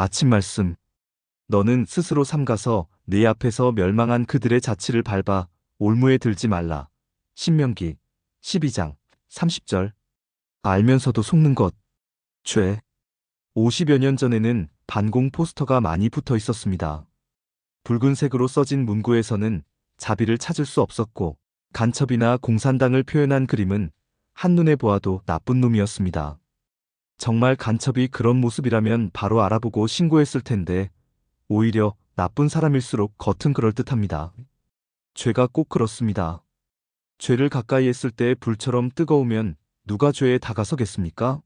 아침 말씀. 너는 스스로 삼가서 내 앞에서 멸망한 그들의 자취를 밟아 올무에 들지 말라. 신명기 12장 30절. 알면서도 속는 것. 죄. 50여 년 전에는 반공 포스터가 많이 붙어 있었습니다. 붉은색으로 써진 문구에서는 자비를 찾을 수 없었고 간첩이나 공산당을 표현한 그림은 한눈에 보아도 나쁜 놈이었습니다. 정말 간첩이 그런 모습이라면 바로 알아보고 신고했을 텐데 오히려 나쁜 사람일수록 겉은 그럴듯합니다. 죄가 꼭 그렇습니다. 죄를 가까이 했을 때 불처럼 뜨거우면 누가 죄에 다가서겠습니까?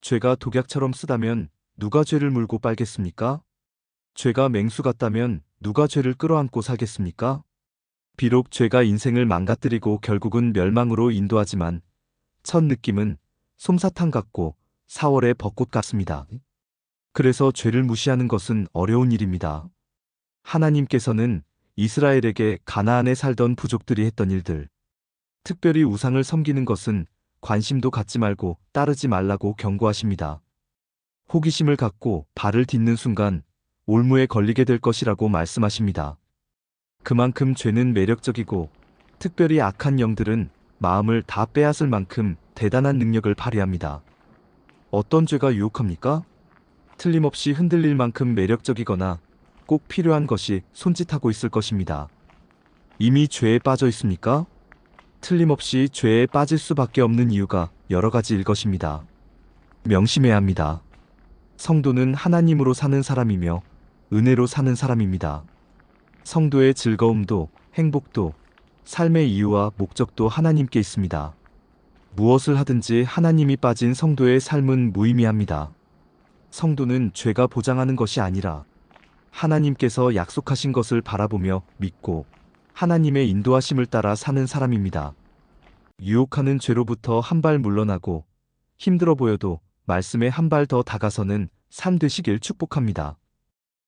죄가 독약처럼 쓰다면 누가 죄를 물고 빨겠습니까? 죄가 맹수 같다면 누가 죄를 끌어안고 살겠습니까? 비록 죄가 인생을 망가뜨리고 결국은 멸망으로 인도하지만 첫 느낌은 솜사탕 같고 4월의 벚꽃 같습니다. 그래서 죄를 무시하는 것은 어려운 일입니다. 하나님께서는 이스라엘에게 가나안에 살던 부족들이 했던 일들, 특별히 우상을 섬기는 것은 관심도 갖지 말고 따르지 말라고 경고하십니다. 호기심을 갖고 발을 딛는 순간 올무에 걸리게 될 것이라고 말씀하십니다. 그만큼 죄는 매력적이고 특별히 악한 영들은 마음을 다 빼앗을 만큼 대단한 능력을 발휘합니다. 어떤 죄가 유혹합니까? 틀림없이 흔들릴 만큼 매력적이거나 꼭 필요한 것이 손짓하고 있을 것입니다. 이미 죄에 빠져 있습니까? 틀림없이 죄에 빠질 수밖에 없는 이유가 여러 가지일 것입니다. 명심해야 합니다. 성도는 하나님으로 사는 사람이며 은혜로 사는 사람입니다. 성도의 즐거움도 행복도 삶의 이유와 목적도 하나님께 있습니다. 무엇을 하든지 하나님이 빠진 성도의 삶은 무의미합니다. 성도는 죄가 보장하는 것이 아니라 하나님께서 약속하신 것을 바라보며 믿고 하나님의 인도하심을 따라 사는 사람입니다. 유혹하는 죄로부터 한 발 물러나고 힘들어 보여도 말씀에 한 발 더 다가서는 삶 되시길 축복합니다.